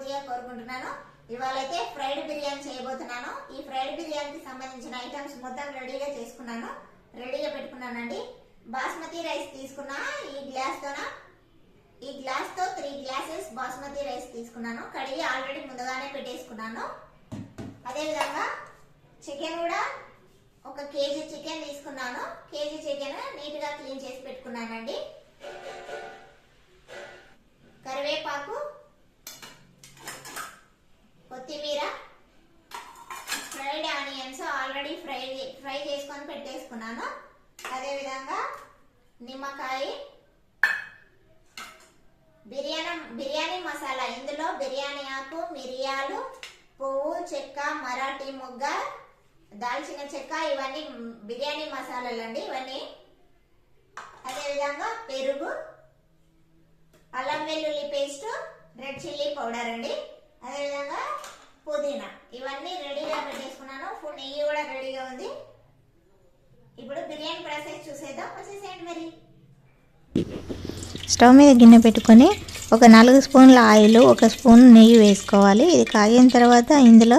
మనస్ఫూర్తిగా కోరుకుంటున్నాను. ఇవాళ అయితే ఫ్రైడ్ బిర్యానీ చేయబోతున్నాను. ఈ ఫ్రైడ్ బిర్యానీకి సంబంధించిన ఐటమ్స్ మొత్తం రెడీగా చేసుకున్నాను. రెడీగా పెట్టుకున్నానండి. బాస్మతి రైస్ తీసుకున్నా ఈ గ్లాస్తోన. ఈ గ్లాస్తో త్రీ గ్లాసెస్ బాస్మతి రైస్ తీసుకున్నాను. కడిగి ఆల్రెడీ ముందుగానే పెట్టేసుకున్నాను. అదేవిధంగా చికెన్ కూడా ఒక కేజీ చికెన్ తీసుకున్నాను. కేజీ చికెన్ నీట్గా క్లీన్ చేసి పెట్టుకున్నానండి. కరివేపాకు కొత్తిమీర fried onions already fry fry చేసుకొని పెట్టేసుకున్నాను. అదేవిధంగా నిమ్మకాయ బిర్యానీ బిర్యానీ మసాలా. ఇందులో బిర్యానీ ఆకు మిరియాలు పువ్వు చెక్క మరాఠీ మొగ్గ దాల్చిన చెక్క ఇవన్నీ బిర్యానీ మసాలాలు అండి. ఇవన్నీ అదేవిధంగా పెరుగు అల్లం వెల్లుల్లి పేస్ట్ రెడ్ చిల్లీ పౌడర్ అండి. అదేవిధంగా పుదీనా. ఇవన్నీ రెడీగా పెట్టేసుకున్నాను ఫుడ్ నెయ్యి కూడా రెడీగా ఉంది. ఇప్పుడు బిర్యానీ ప్రాసెస్ చూసేద్దాం. వచ్చేసేయండి మరి? స్టవ్ మీద గిన్నె పెట్టుకొని ఒక నాలుగు స్పూన్ల ఆయిల్ ఒక స్పూన్ నెయ్యి వేసుకోవాలి. ఇది కాగిన తర్వాత ఇందులో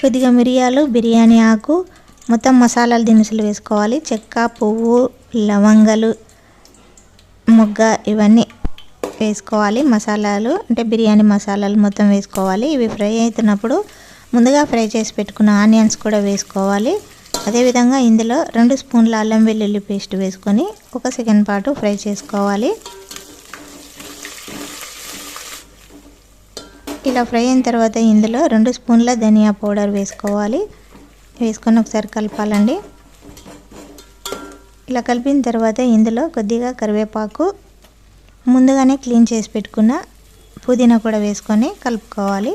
కొద్దిగా మిరియాలు బిర్యానీ ఆకు మొత్తం మసాలాల దినుసులు వేసుకోవాలి. చెక్క పువ్వు లవంగలు మొగ్గ ఇవన్నీ వేసుకోవాలి. మసాలాలు అంటే బిర్యానీ మసాలాలు మొత్తం వేసుకోవాలి. ఇవి ఫ్రై అవుతున్నప్పుడు ముందుగా ఫ్రై చేసి పెట్టుకున్న ఆనియన్స్ కూడా వేసుకోవాలి. అదేవిధంగా ఇందులో రెండు స్పూన్ల అల్లం వెల్లుల్లి పేస్ట్ వేసుకొని ఒక సెకండ్ పాటు ఫ్రై చేసుకోవాలి. ఇలా ఫ్రై అయిన తర్వాత ఇందులో రెండు స్పూన్ల ధనియా పౌడర్ వేసుకోవాలి. వేసుకొని ఒకసారి కలపాలండి. ఇలా కలిపిన తర్వాత ఇందులో కొద్దిగా కరివేపాకు ముందుగానే క్లీన్ చేసి పెట్టుకున్న పుదీనా కూడా వేసుకొని కలుపుకోవాలి.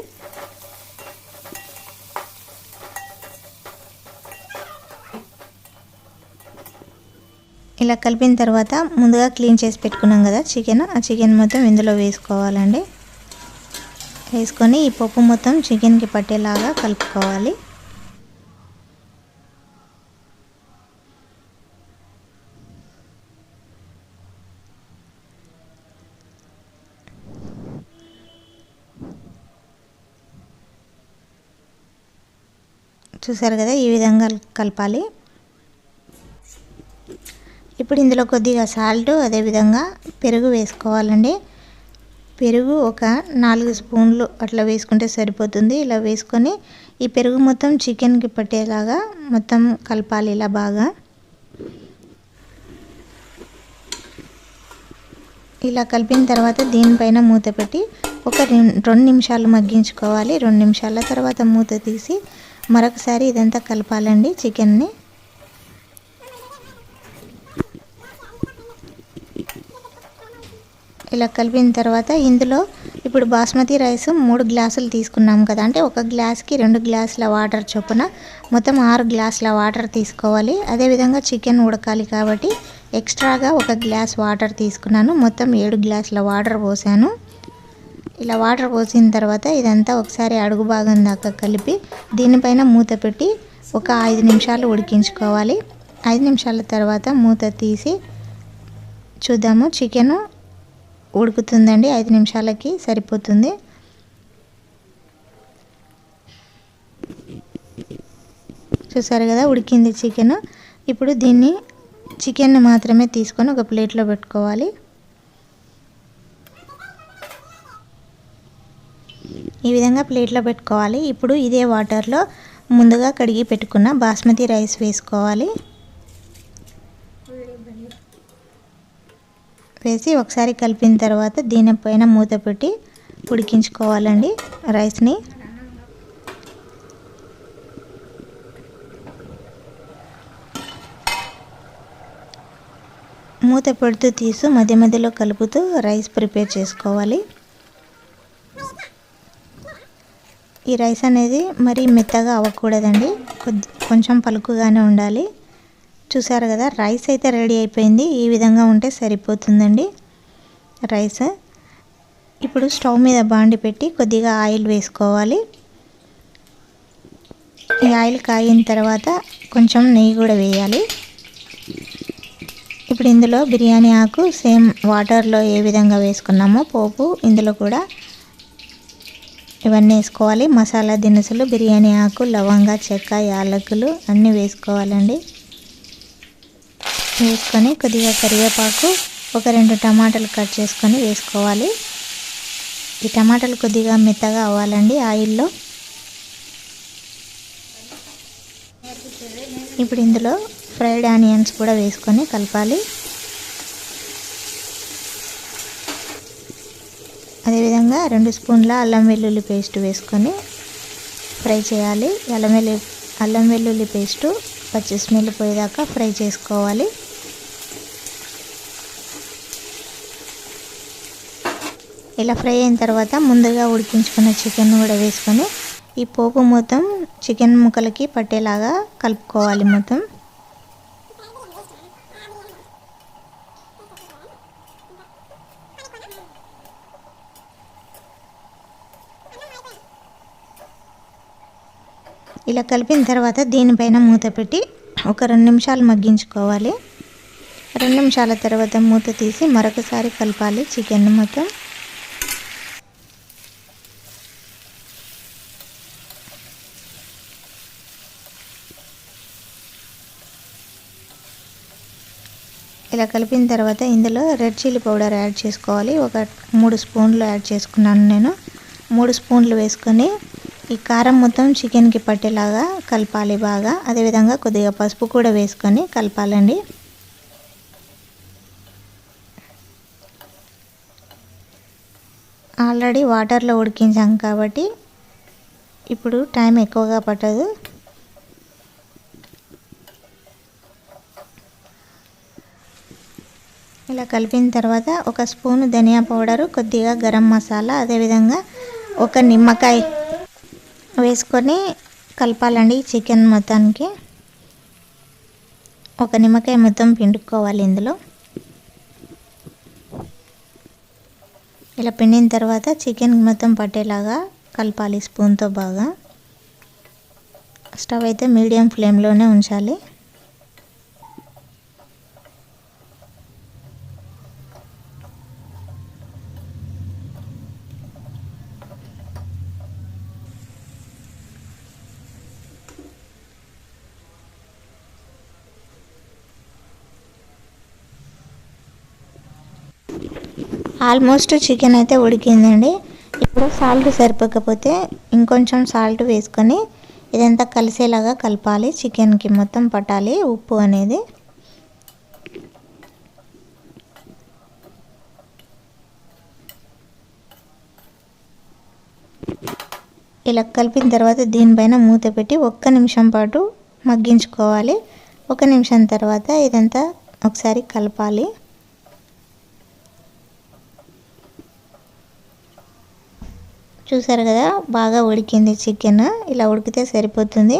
ఇలా కలిపిన తర్వాత ముందుగా క్లీన్ చేసి పెట్టుకున్నాం కదా చికెన్. ఆ చికెన్ మొత్తం ఇందులో వేసుకోవాలండి. వేసుకొని ఈ పప్పు మొత్తం చికెన్కి పట్టేలాగా కలుపుకోవాలి. చూసారు కదా ఈ విధంగా కలపాలి. ఇప్పుడు ఇందులో కొద్దిగా సాల్ట్ అదేవిధంగా పెరుగు వేసుకోవాలండి. పెరుగు ఒక నాలుగు స్పూన్లు అట్లా వేసుకుంటే సరిపోతుంది. ఇలా వేసుకొని ఈ పెరుగు మొత్తం చికెన్కి పట్టేలాగా మొత్తం కలపాలి ఇలా బాగా. ఇలా కలిపిన తర్వాత దీనిపైన మూత పెట్టి ఒక రెండు నిమిషాలు మగ్గించుకోవాలి. రెండు నిమిషాల తర్వాత మూత తీసి మరొకసారి ఇదంతా కలపాలండి చికెన్ని. ఇలా కలిపిన తర్వాత ఇందులో ఇప్పుడు బాస్మతి రైస్ మూడు గ్లాసులు తీసుకున్నాం కదా. అంటే ఒక గ్లాస్కి రెండు గ్లాసుల వాటర్ చొప్పున మొత్తం ఆరు గ్లాసుల వాటర్ తీసుకోవాలి. అదేవిధంగా చికెన్ ఉడకాలి కాబట్టి ఎక్స్ట్రాగా ఒక గ్లాస్ వాటర్ తీసుకున్నాను. మొత్తం ఏడు గ్లాసుల వాటర్ పోసాను. ఇలా వాటర్ పోసిన తర్వాత ఇదంతా ఒకసారి అడుగు భాగం దాకా కలిపి దీనిపైన మూత పెట్టి ఒక ఐదు నిమిషాలు ఉడికించుకోవాలి. ఐదు నిమిషాల తర్వాత మూత తీసి చూద్దాము. చికెను ఉడుకుతుందండి. ఐదు నిమిషాలకి సరిపోతుంది. చూసారు కదా ఉడికింది చికెన్. ఇప్పుడు దీన్ని చికెన్ని మాత్రమే తీసుకొని ఒక ప్లేట్లో పెట్టుకోవాలి. విధంగా ప్లేట్లో పెట్టుకోవాలి. ఇప్పుడు ఇదే వాటర్లో ముందుగా కడిగి పెట్టుకున్న బాస్మతి రైస్ వేసుకోవాలి. వేసి ఒకసారి కలిపిన తర్వాత దీనిపైన మూత పెట్టి ఉడికించుకోవాలండి రైస్ని. మూత పెడుతూ తీసు మధ్య మధ్యలో కలుపుతూ రైస్ ప్రిపేర్ చేసుకోవాలి. ఈ రైస్ అనేది మరీ మెత్తగా అవ్వకూడదండి. కొద్ది కొంచెం పలుకుగానే ఉండాలి. చూసారు కదా రైస్ అయితే రెడీ అయిపోయింది. ఈ విధంగా ఉంటే సరిపోతుందండి రైస్. ఇప్పుడు స్టవ్ మీద బాండి పెట్టి కొద్దిగా ఆయిల్ వేసుకోవాలి. ఈ ఆయిల్ కాగిన తర్వాత కొంచెం నెయ్యి కూడా వేయాలి. ఇప్పుడు ఇందులో బిర్యానీ ఆకు సేమ్ వాటర్లో ఏ విధంగా వేసుకున్నామో పోపు ఇందులో కూడా ఇవన్నీ వేసుకోవాలి. మసాలా దినుసులు బిర్యానీ ఆకు లవంగా చెక్క యాలకులు అన్నీ వేసుకోవాలండి. వేసుకొని కొద్దిగా కరివేపాకు ఒక రెండు టమాటాలు కట్ చేసుకొని వేసుకోవాలి. ఈ టమాటాలు కొద్దిగా మెత్తగా అవ్వాలండి ఆయిల్లో. ఇప్పుడు ఇందులో ఫ్రైడ్ ఆనియన్స్ కూడా వేసుకొని కలపాలి. విధంగా రెండు స్పూన్ల అల్లం వెల్లుల్లి పేస్ట్ వేసుకొని ఫ్రై చేయాలి. అల్లం వెల్లుల్లి అల్లం వెల్లుల్లి పేస్టు పచ్చి స్మెల్ పోయేదాకా ఫ్రై చేసుకోవాలి. ఇలా ఫ్రై అయిన తర్వాత ముందుగా ఉడికించుకున్న చికెన్ కూడా వేసుకొని ఈ పోపు మొత్తం చికెన్ ముక్కలకి పట్టేలాగా కలుపుకోవాలి మొత్తం. ఇలా కలిపిన తర్వాత దీనిపైన మూత పెట్టి ఒక రెండు నిమిషాలు మగ్గించుకోవాలి. రెండు నిమిషాల తర్వాత మూత తీసి మరొకసారి కలపాలి చికెన్ మొత్తం. ఇలా కలిపిన తర్వాత ఇందులో రెడ్ చిల్లీ పౌడర్ యాడ్ చేసుకోవాలి. ఒక మూడు స్పూన్లు యాడ్ చేసుకున్నాను నేను. మూడు స్పూన్లు వేసుకొని ఈ కారం మొత్తం చికెన్కి పట్టేలాగా కలపాలి బాగా. అదేవిధంగా కొద్దిగా పసుపు కూడా వేసుకొని కలపాలండి. ఆల్రెడీ వాటర్లో ఉడికించాం కాబట్టి ఇప్పుడు టైం ఎక్కువగా పట్టదు. ఇలా కలిపిన తర్వాత ఒక స్పూను ధనియా పౌడరు కొద్దిగా గరం మసాలా అదేవిధంగా ఒక నిమ్మకాయ వేసుకొని కలపాలండి చికెన్ మొత్తానికి. ఒక నిమ్మకాయ మొత్తం పిండుకోవాలి ఇందులో. ఇలా పిండిన తర్వాత చికెన్ మొత్తం పట్టేలాగా కలపాలి స్పూన్తో బాగా. స్టవ్ అయితే మీడియం ఫ్లేమ్లోనే ఉంచాలి. ఆల్మోస్ట్ చికెన్ అయితే ఉడికిందండి. ఇప్పుడు సాల్ట్ సరిపోకపోతే ఇంకొంచెం సాల్ట్ వేసుకొని ఇదంతా కలిసేలాగా కలపాలి. చికెన్కి మొత్తం పట్టాలి ఉప్పు అనేది. ఇలా కలిపిన తర్వాత దీనిపైన మూత పెట్టి ఒక్క నిమిషం పాటు మగ్గించుకోవాలి. ఒక నిమిషం తర్వాత ఇదంతా ఒకసారి కలపాలి. చూసారు కదా బాగా ఉడికింది చికెన్ ఇలా ఉడికితే సరిపోతుంది.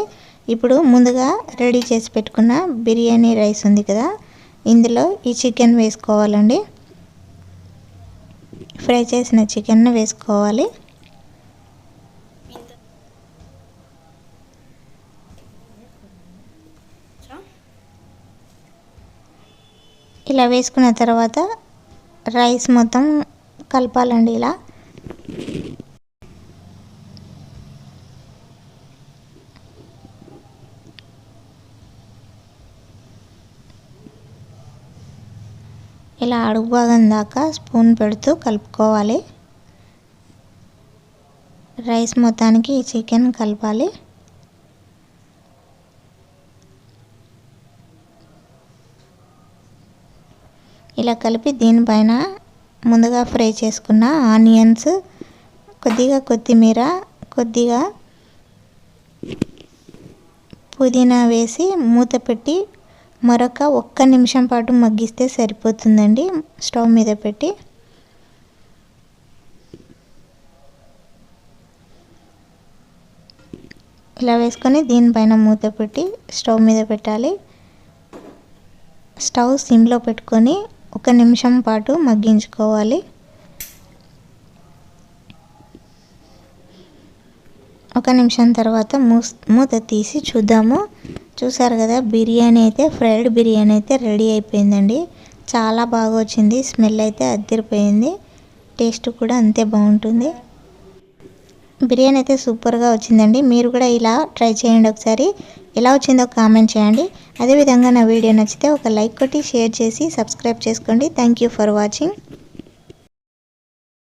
ఇప్పుడు ముందుగా రెడీ చేసి పెట్టుకున్న బిర్యానీ రైస్ ఉంది కదా ఇందులో ఈ చికెన్ వేసుకోవాలండి. ఫ్రై చేసిన చికెన్ వేసుకోవాలి. ఇలా వేసుకున్న తర్వాత రైస్ మొత్తం కలపాలండి ఇలా ఇలా అడుగు భాగం దాకా స్పూన్ పెడుతూ కలుపుకోవాలి. రైస్ మొత్తానికి ఈ చికెన్ కలపాలి. ఇలా కలిపి దీనిపైన ముందుగా ఫ్రై చేసుకున్న ఆనియన్స్ కొద్దిగా కొత్తిమీర కొద్దిగా పుదీనా వేసి మూత పెట్టి మరొక ఒక్క నిమిషం పాటు మగ్గిస్తే సరిపోతుందండి. స్టవ్ మీద పెట్టి. ఇలా వేసుకొని దీనిపైన మూత పెట్టి స్టవ్ మీద పెట్టాలి. స్టవ్ సిమ్లో పెట్టుకొని ఒక నిమిషం పాటు మగ్గించుకోవాలి. ఒక నిమిషం తర్వాత మూ మూత తీసి చూద్దాము. చూసారు కదా బిర్యానీ అయితే ఫ్రైడ్ బిర్యానీ అయితే రెడీ అయిపోయిందండి. చాలా బాగా వచ్చింది స్మెల్ అయితే అద్దరిపోయింది. టేస్ట్ కూడా అంతే బాగుంటుంది. బిర్యానీ అయితే సూపర్గా వచ్చిందండి. మీరు కూడా ఇలా ట్రై చేయండి ఒకసారి. ఎలా వచ్చిందో కామెంట్ చేయండి. అదేవిధంగా నా వీడియో నచ్చితే ఒక లైక్ కొట్టి షేర్ చేసి సబ్స్క్రైబ్ చేసుకోండి. Thank you for watching.